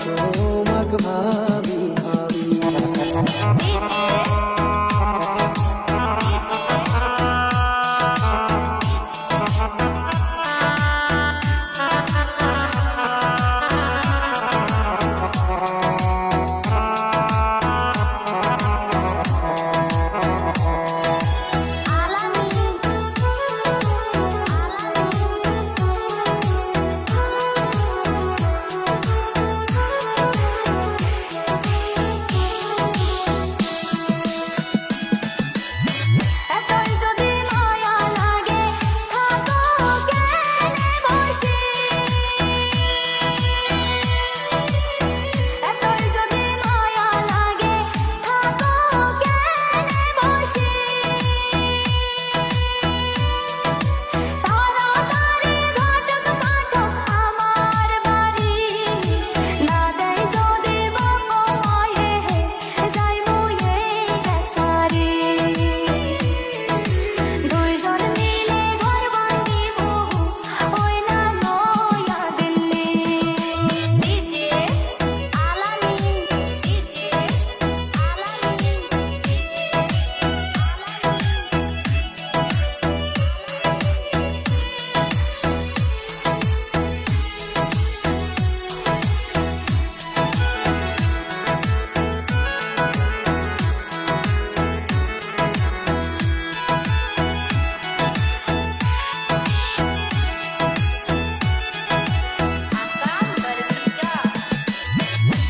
তোমাক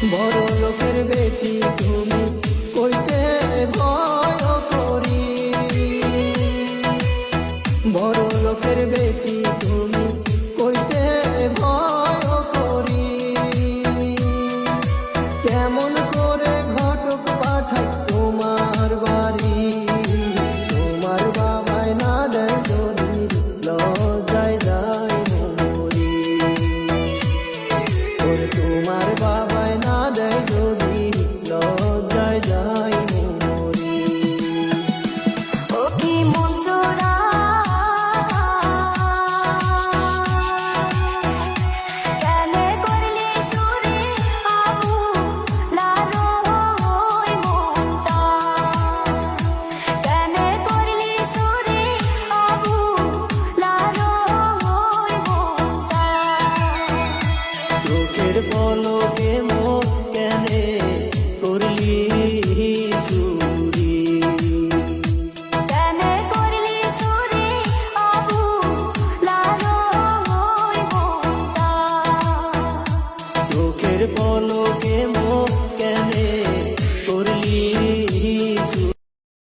বড় লোকের বেটি তুমি কইতে ভয় করি। বড় লোকের বেটি তুমি কইতে ভয়